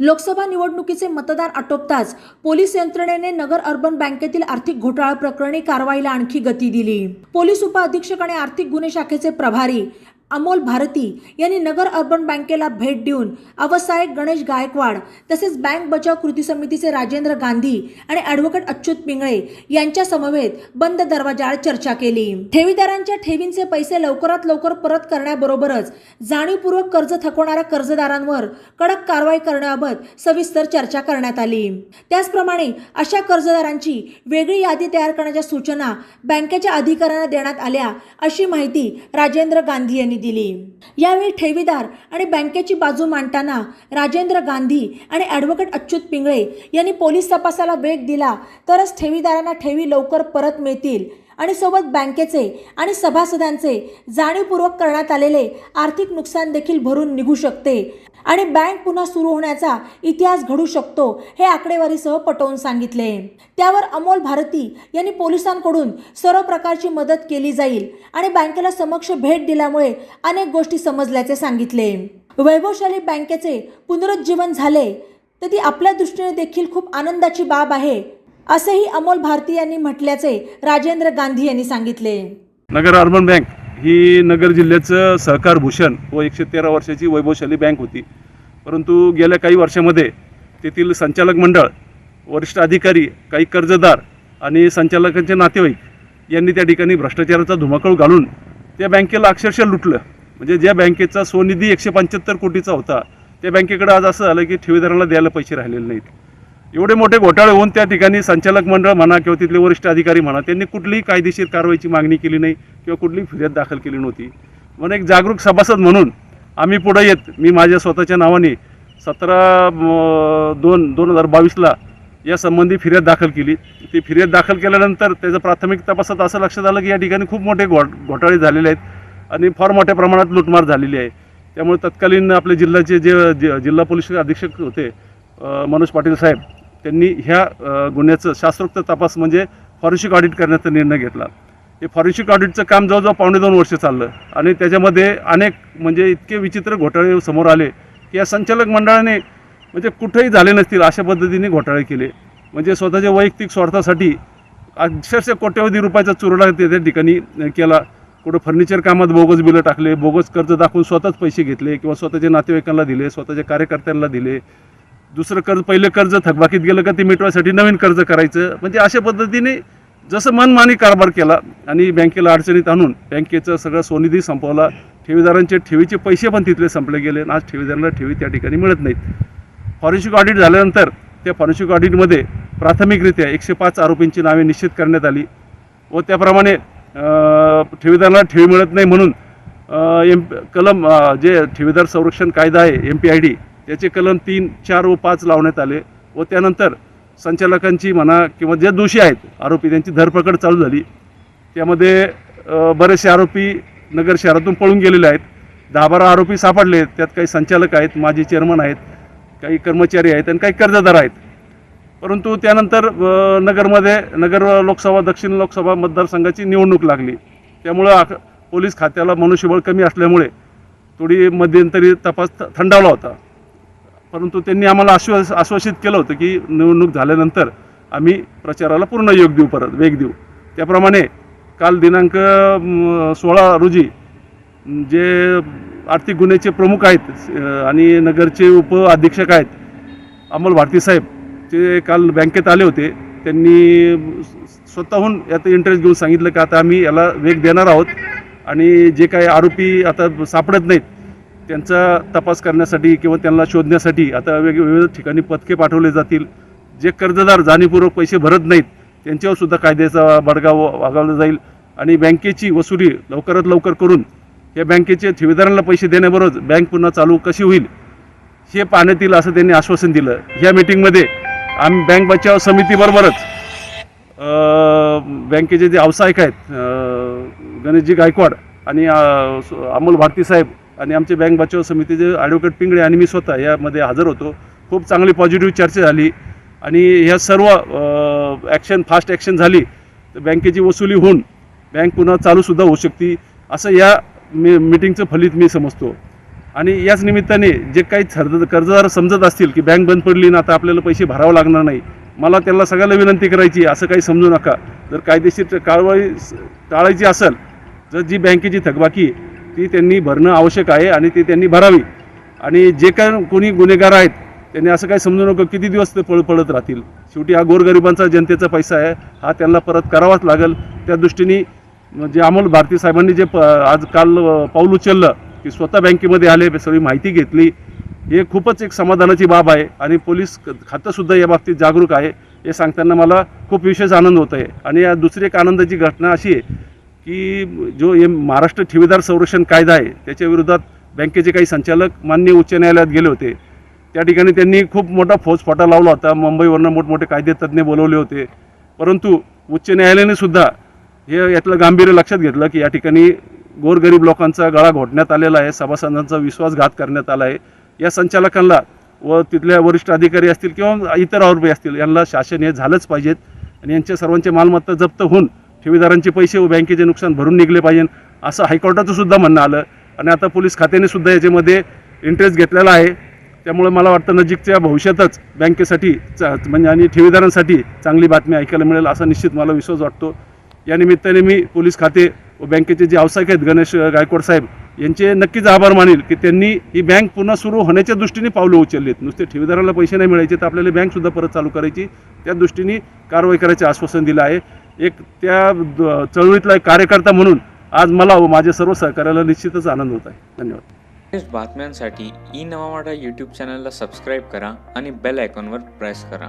लोकसभा निवडणुकीचे मतदान आटोपताच पोलीस यंत्रणेने नगर अर्बन बँकेतील आर्थिक घोटाळा प्रकरणी कारवाईला आणखी गती दिली. पोलीस उपअधीक्षक आणि आर्थिक गुन्हे शाखेचे प्रभारी अमोल भारती यांनी नगर अर्बन बँकेला भेट देऊन अवसायक गणेश गायकवाड तसेच बँक बचाव कृती समितीचे राजेंद्र गांधी आणि ॲडव्होकेट अच्युत पिंगळे यांच्या समवेत बंद दरवाजाळ चर्चा केली. ठेवीदारांच्या ठेवींचे पैसे लवकरात लवकर परत करण्याबरोबरच जाणीवपूर्वक कर्ज थकवणाऱ्या कर्जदारांवर कडक कारवाई करण्याबाबत सविस्तर चर्चा करण्यात आली. त्याचप्रमाणे अशा कर्जदारांची वेगळी यादी तयार करण्याच्या सूचना बँकेच्या अधिकाऱ्यांना देण्यात आल्या अशी माहिती राजेंद्र गांधी यांनी दिली. यावेळी ठेवीदार आणि बँकेची बाजू मांडताना राजेंद्र गांधी आणि ॲडव्होकेट अच्युत पिंगळे यांनी पोलीस तपासाला वेग दिला तरच ठेवीदारांना ठेवी लवकर परत मिळतील. आणि सोबत बँकेचे आणि सभासदांचे जाणीवपूर्वक करण्यात आलेले आर्थिक नुकसान देखील भरून निघू शकते. आणि बँक पुन्हा सुरू होण्याचा इतिहास घडू शकतो हे आकडेवारीसह पटवून सांगितले. त्यावर अमोल भारती यांनी पोलिसांकडून सर्व प्रकारची मदत केली जाईल आणि बँकेला समक्ष भेट दिल्यामुळे अनेक गोष्टी समजल्याचे सांगितले. वैभवशाली बँकेचे पुनरुज्जीवन झाले तर ती आपल्या दृष्टीने देखील खूप आनंदाची बाब आहे असंही अमोल भारती यांनी म्हटल्याचे राजेंद्र गांधी यांनी सांगितले. नगर अर्बन बँक ही नगर जिल्ह्याचं सहकार भूषण व एकशे तेरा वर्षाची वैभवशाली बँक होती. परंतु गेल्या काही वर्षामध्ये तेथील संचालक मंडळ वरिष्ठ अधिकारी काही कर्जदार आणि संचालकांचे नातेवाईक यांनी त्या ठिकाणी भ्रष्टाचाराचा धुमाकूळ घालून त्या बँकेला अक्षरशः लुटलं. म्हणजे ज्या बँकेचा स्वनिधी एकशे पंच्याहत्तर कोटीचा होता त्या बँकेकडे आज असं झालं की ठेवीदाराला द्यायला पैसे राहिलेले नाहीत. एवढे मोठे घोटाळे होऊन त्या ठिकाणी संचालक मंडळ म्हणा किंवा तिथले वरिष्ठ अधिकारी म्हणा त्यांनी कुठलीही कायदेशीर कारवाईची मागणी केली नाही किंवा कुठलीही फिर्याद दाखल केली नव्हती. म्हणून एक जागरूक सभासद म्हणून आम्ही पुढे येत मी माझ्या स्वतःच्या नावाने सतरा दोन दोन हजार बावीसला या संबंधी फिर्याद दाखल केली. ती फिर्याद दाखल केल्यानंतर त्याचं प्राथमिक तपासात असं लक्षात आलं की या ठिकाणी खूप मोठे घोट घोटाळे झालेले आहेत आणि फार मोठ्या प्रमाणात लूटमार झालेली आहे. त्यामुळे तत्कालीन आपले जिल्ह्याचे जे जिल्हा पोलीस अधीक्षक होते मनोज पाटील साहेब त्यांनी ह्या गुन्ह्याचं शास्त्रोक्त तपास म्हणजे फॉरेन्सिक ऑडिट करण्याचा निर्णय घेतला. हे फॉरेन्सिक ऑडिटचं काम जवळजवळ पावणे दोन वर्ष चाललं आणि त्याच्यामध्ये अनेक म्हणजे इतके विचित्र घोटाळे समोर आले की या संचालक मंडळाने म्हणजे कुठेही झाले नसतील अशा पद्धतीने घोटाळे केले. म्हणजे स्वतःच्या वैयक्तिक स्वार्थासाठी अक्षरशः कोट्यवधी रुपयाचा चुरडा त्या ठिकाणी केला. कुठं फर्निचर कामात बोगस बिलं टाकले बोगस कर्ज दाखवून स्वतःच पैसे घेतले किंवा स्वतःच्या नातेवाईकांना दिले स्वतःच्या कार्यकर्त्यांना दिले. दुसरं कर्ज पहिले कर्ज थकबाकीत गेलं का ते मिटवायसाठी नवीन कर्ज करायचं. म्हणजे अशा पद्धतीने जसं मनमानी कारभार केला आणि बँकेला अडचणीत आणून बँकेचं सगळं सोनिधी संपवला ठेवीदारांचे ठेवीचे पैसे पण तिथले संपले गेले आणि आज ठेवीदारांना ठेवी त्या ठिकाणी मिळत नाहीत. फॉरेन्सिक ऑडिट झाल्यानंतर त्या फॉरेन्सिक ऑडिटमध्ये प्राथमिकरित्या एकशे पाच आरोपींची नावे निश्चित करण्यात आली व त्याप्रमाणे ठेवीदारांना ठेवी मिळत नाही म्हणून एम कलम जे ठेवीदार संरक्षण कायदा आहे एम पी आय डी त्याचे कलम तीन चार व पाच लावण्यात आले व त्यानंतर संचालकांची म्हणा किंवा जे दोषी आहेत आरोपी त्यांची धरपकड चालू झाली. त्यामध्ये बरेचसे आरोपी नगर शहरातून पळून गेलेले आहेत. दहा बारा आरोपी सापडले आहेत. त्यात काही संचालक आहेत माजी चेअरमन आहेत काही कर्मचारी आहेत आणि काही कर्जदार आहेत. परंतु त्यानंतर नगरमध्ये नगर लोकसभा दक्षिण लोकसभा मतदारसंघाची निवडणूक लागली. त्यामुळं पोलीस खात्याला मनुष्यबळ कमी असल्यामुळे थोडी मध्यंतरी तपास थंडावला होता. परंतु त्यांनी आम्हाला आश्वास आश्वासित केलं होतं की निवडणूक झाल्यानंतर आम्ही प्रचाराला पूर्ण योग देऊ परत वेग देऊ. त्याप्रमाणे काल दिनांक सोळा रोजी जे आर्थिक गुन्ह्याचे प्रमुख आहेत आणि नगरचे उप अधीक्षक आहेत अमोल भारती साहेब ते काल बँकेत आले होते. त्यांनी स्वतःहून यात इंटरेस्ट घेऊन सांगितलं की आता आम्ही याला वेग देणार आहोत. आणि जे काही आरोपी आता सापडत नाहीत त्यांचा तपास करण्यासाठी किंवा त्यांना शोधण्यासाठी आता वेगवेगळ्या ठिकाणी पथके पाठवले जातील. जे कर्जदार जाणीवपूर्वक पैसे भरत नाहीत त्यांच्यावर सुद्धा कायद्याचा बडगा वागवला जाईल. आणि बँकेची वसुली लवकरात लवकर करून या बँकेचे ठेवीदारांना पैसे देण्याबरोबर बँक पुन्हा चालू कशी होईल हे पाहण्यात येईल असं त्यांनी आश्वासन दिलं. ह्या मिटिंगमध्ये आम्ही बँक बचाव समितीबरोबरच बँकेचे जे व्यावसायिक आहेत गणेशजी गायकवाड आणि अमोल भारती साहेब आणि आमचे बँक बचाव समितीचे ॲडव्होकेट पिंगळे आणि मी स्वतः यामध्ये हजर होतो. खूप चांगली पॉझिटिव्ह चर्चा झाली. आणि ह्या सर्व ॲक्शन फास्ट ॲक्शन झाली तर बँकेची वसुली होऊन बँक पुन्हा चालूसुद्धा होऊ शकते. असं या मी मिटिंगचं फलित मी समजतो. आणि याच निमित्ताने जे काही सर्द कर्जदार समजत असतील की बँक बंद पडली ना आता आपल्याला पैसे भरावं लागणार नाही. मला त्याला सगळ्याला विनंती करायची असं काही समजू नका. जर कायदेशीर कारवाई टाळायची असेल तर जी बँकेची थकबाकी ती त्यांनी भरणं आवश्यक आहे आणि ती त्यांनी भरावी. आणि जे काय कोणी गुन्हेगार आहेत त्यांनी असं काही समजू नको किती दिवस ते पळ पळत राहतील. शेवटी हा गोरगरिबांचा जनतेचा पैसा आहे हा त्यांना परत करावाच लागेल. त्या दृष्टीने जे अमोल भारती साहेबांनी जे प आज काल पाऊल उचललं की स्वतः बँकेमध्ये आले सगळी माहिती घेतली. हे खूपच एक समाधानाची बाब आहे आणि पोलीस खातंसुद्धा या बाबतीत जागरूक आहे. हे सांगताना मला खूप विशेष आनंद होत आहे आणि या दुसरी एक आनंदाची घटना अशी आहे की जो हे महाराष्ट्र ठेवीदार संरक्षण कायदा आहे त्याच्या विरोधात बँकेचे काही संचालक मान्य उच्च न्यायालयात गेले होते. त्या ठिकाणी त्यांनी खूप मोठा फौजफाटा लावला होता. मुंबईवरनं मोठमोठे कायदेतज्ञ बोलवले होते. परंतु उच्च न्यायालयाने सुद्धा हे यातलं गांभीर्य लक्षात घेतलं की या ठिकाणी गोरगरीब लोकांचा गळा घोटण्यात आलेला आहे सभासदांचा विश्वासघात करण्यात आला आहे. या संचालकांना व तिथल्या वरिष्ठ अधिकारी असतील किंवा इतर आरोपी असतील यांना शासन हे झालंच पाहिजेत. आणि यांच्या सर्वांचे मालमत्ता जप्त होऊन ठेवीदारांचे पैसे व बँकेचे नुकसान भरून निघले पाहिजे असं हायकोर्टाचं सुद्धा म्हणणं आलं. आणि आता पोलीस खात्याने सुद्धा याच्यामध्ये इंटरेस्ट घेतलेला आहे. त्यामुळे मला वाटतं नजीकच्या भविष्यातच बँकेसाठी चा म्हणजे आणि ठेवीदारांसाठी चांगली बातमी ऐकायला मिळेल असा निश्चित मला विश्वास वाटतो. या निमित्ताने मी पोलीस खाते व बँकेचे जे व्यावसायिक आहेत गणेश गायकवाड साहेब यांचे नक्कीच आभार मानेल की त्यांनी ही बँक पुन्हा सुरू होण्याच्या दृष्टीने पावलं उचललीत. नुसते ठेवीदाराला पैसे नाही मिळायचे तर आपल्याला बँकसुद्धा परत चालू करायची. त्या दृष्टीने कारवाई करायचे आश्वासन दिलं आहे. एक त्या चळवळीतला एक कार्यकर्ता म्हणून आज मला व माझ्या सर्व सहकार्याला निश्चितच आनंद होत आहे. धन्यवाद. बातम्यांसाठी ई नवामाडा यूट्यूब चॅनलला सबस्क्राईब करा आणि बेल आयकॉनवर प्रेस करा.